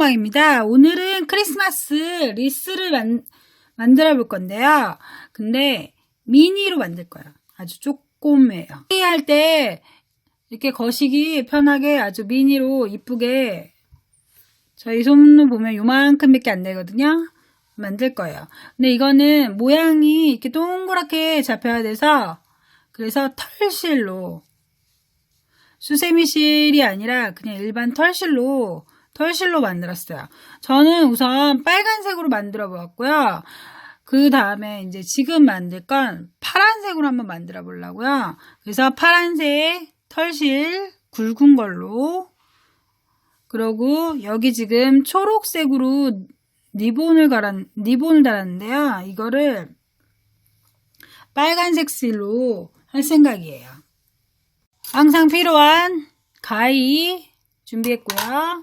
먹방입니다. 오늘은 크리스마스 리스를 만, 만들어 볼 건데요. 근데 미니로 만들 거예요. 아주 조그매요. 할 때 이렇게 거시기 편하게 아주 미니로 이쁘게 저희 손으로 보면 요만큼 밖에 안 되거든요. 만들 거예요. 근데 이거는 모양이 이렇게 동그랗게 잡혀야 돼서 그래서 털실로 수세미실이 아니라 그냥 일반 털실로 털실로 만들었어요. 저는 우선 빨간색으로 만들어 보았고요. 그 다음에 이제 지금 만들 건 파란색으로 한번 만들어 보려고요. 그래서 파란색 털실 굵은 걸로 그리고 여기 지금 초록색으로 리본을 갈았, 리본을 달았는데요. 이거를 빨간색 실로 할 생각이에요. 항상 필요한 가위 준비했고요.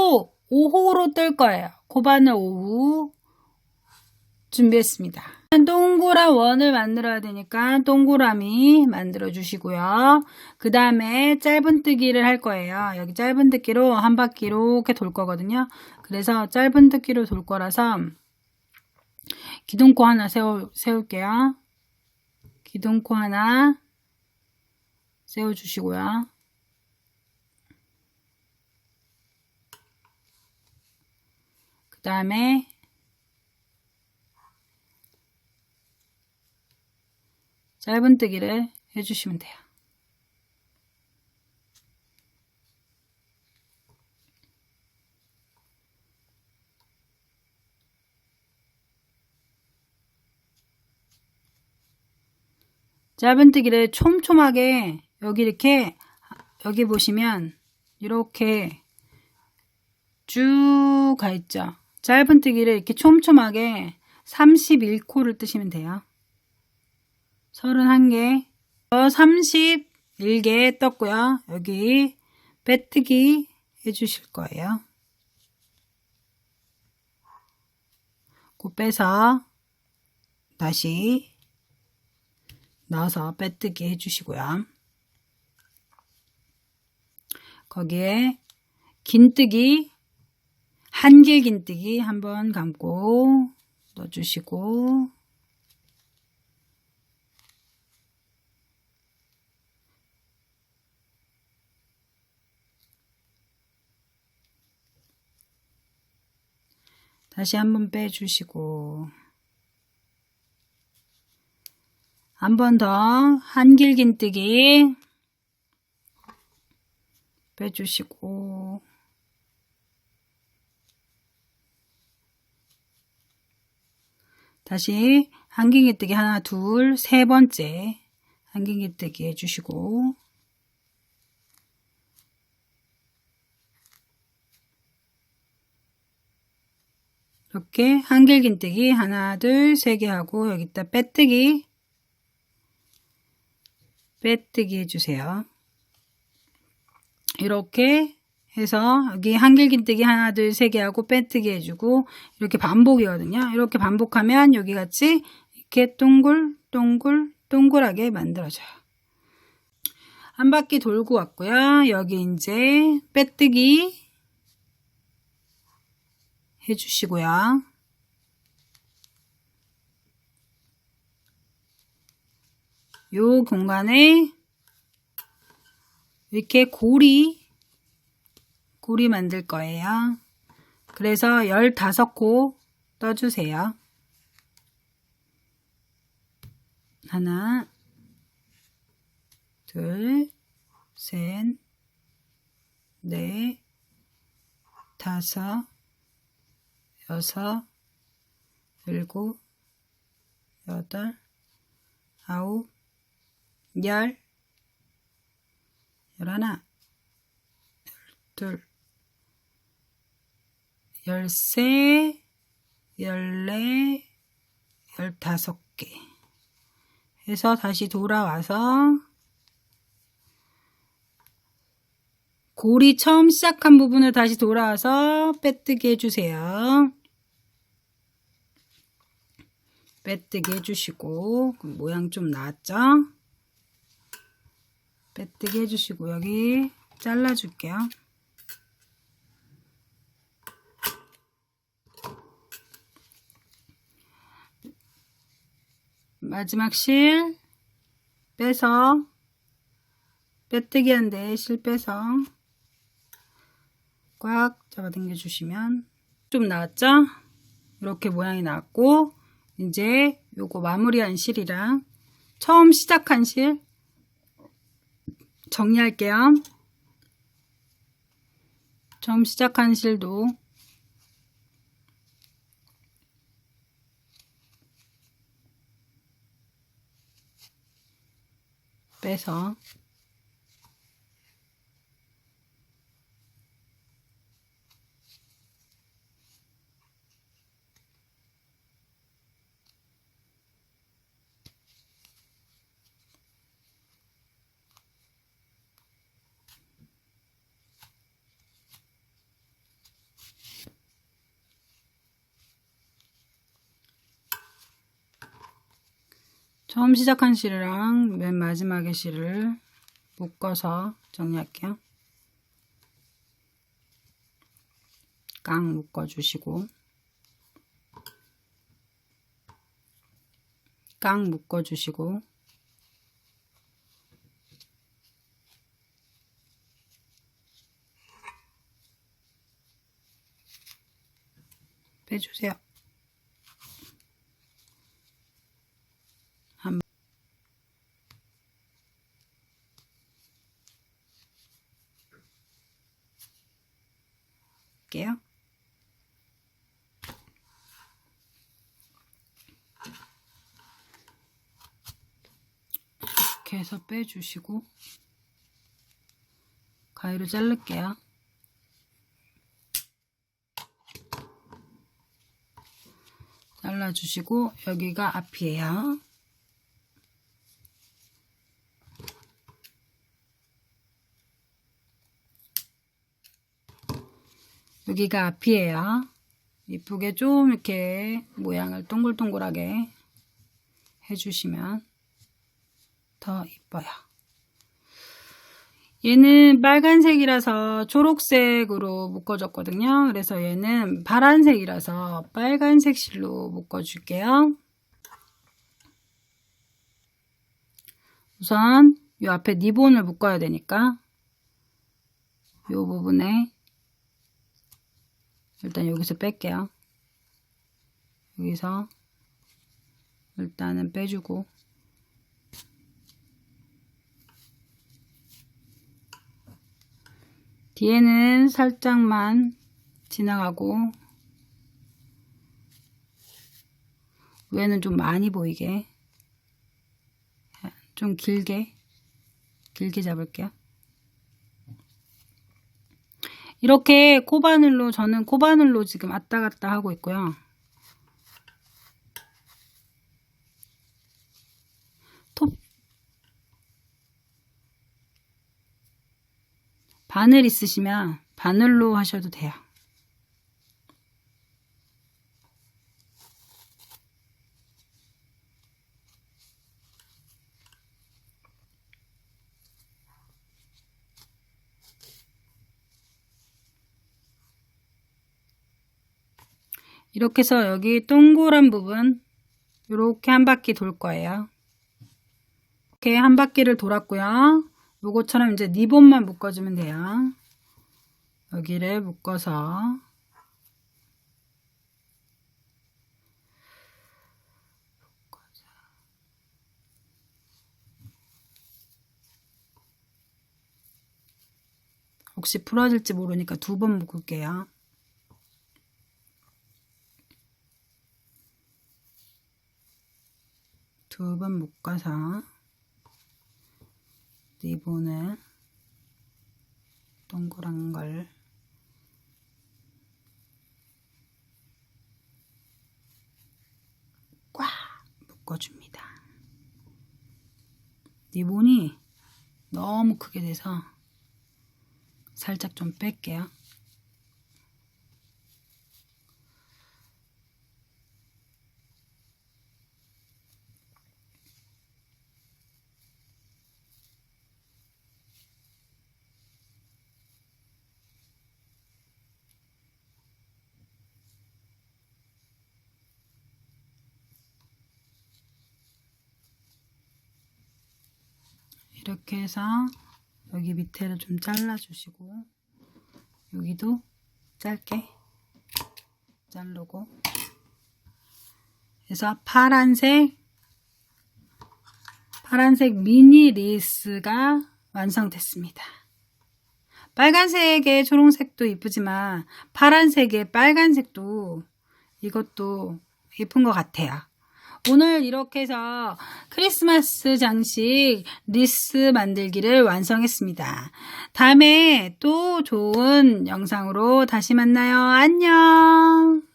또 5호로 뜰 거예요. 고바늘 5호 준비했습니다. 동그란 원을 만들어야 되니까 동그라미 만들어 주시고요. 그 다음에 짧은뜨기를 할 거예요. 여기 짧은뜨기로 한 바퀴 이렇게 돌 거거든요. 그래서 짧은뜨기로 돌 거라서 기둥코 하나 세워, 세울게요. 기둥코 하나 세워주시고요. 그 다음에 짧은뜨기를 해주시면 돼요. 짧은뜨기를 촘촘하게 여기 이렇게 여기 보시면 이렇게 쭉 가 있죠. 짧은뜨기를 이렇게 촘촘하게 31코를 뜨시면 돼요. 31개, 31개 떴고요. 여기 빼뜨기 해주실 거예요. 그 빼서 다시 넣어서 빼뜨기 해주시고요. 거기에 긴뜨기, 한길 긴뜨기 한번 감고 넣어주시고. 다시 한번 빼주시고. 한 번 더 한길 긴뜨기 빼주시고 다시 한길 긴뜨기 하나 둘 세 번째 한길 긴뜨기 해주시고 이렇게 한길 긴뜨기 하나 둘 세 개 하고 여기다 빼뜨기 빼뜨기 해주세요. 이렇게 해서 여기 한길 긴뜨기 하나 둘 세 개 하고 빼뜨기 해주고 이렇게 반복이거든요. 이렇게 반복하면 여기 같이 이렇게 동글 동글 동글하게 만들어져요. 한 바퀴 돌고 왔고요. 여기 이제 빼뜨기 해주시고요. 요 공간에 이렇게 고리 고리 만들 거예요. 그래서 15코 떠주세요. 하나 둘 셋, 넷, 다섯, 여섯, 일곱, 여덟, 아홉, 열, 열하나, 열둘, 열세, 열네, 열다섯 개 해서 다시 돌아와서 고리 처음 시작한 부분을 다시 돌아와서 빼뜨기 해주세요. 빼뜨기 해주시고 모양 좀 나왔죠? 빼뜨기 해주시고 여기 잘라줄게요. 마지막 실 빼서 빼뜨기 한데 실 빼서 꽉 잡아당겨 주시면 좀 나왔죠? 이렇게 모양이 나왔고 이제 요거 마무리한 실이랑 처음 시작한 실 정리할게요. 처음 시작한 실도 빼서. 처음 시작한 맨 마지막의 실을 묶어서 정리할게요. 깡 묶어주시고 깡 묶어주시고 빼주세요. 한 볼게요. 이렇게 해서 빼주시고 가위로 자를게요. 잘라주시고 여기가 앞이에요. 여기가 앞이에요. 이쁘게 좀 이렇게 모양을 동글동글하게 해주시면 더 이뻐요. 얘는 빨간색이라서 초록색으로 묶어줬거든요. 그래서 얘는 파란색이라서 빨간색 실로 묶어줄게요. 우선 이 앞에 리본을 묶어야 되니까 이 부분에 일단 여기서 뺄게요. 여기서 일단은 빼주고 뒤에는 살짝만 지나가고 위에는 좀 많이 보이게 좀 길게 길게 잡을게요. 이렇게 코바늘로 저는 코바늘로 지금 왔다 갔다 하고 있고요. 톱 바늘 있으시면 바늘로 하셔도 돼요. 이렇게 해서 여기 동그란 부분 이렇게 한 바퀴 돌 거예요. 이렇게 한 바퀴를 돌았고요. 요거처럼 이제 리본만 묶어주면 돼요. 여기를 묶어서 혹시 풀어질지 모르니까 두 번 묶을게요. 두번 묶어서 리본을 동그란 걸 꽉 묶어줍니다. 리본이 너무 크게 돼서 살짝 좀 뺄게요. 이렇게 해서 여기 밑에를 좀 잘라주시고 여기도 짧게 자르고 그래서 파란색 파란색 미니 리스가 완성됐습니다. 빨간색의 초록색도 이쁘지만 파란색의 빨간색도 이것도 예쁜 것 같아요. 오늘 이렇게 해서 크리스마스 장식 리스 만들기를 완성했습니다. 다음에 또 좋은 영상으로 다시 만나요. 안녕!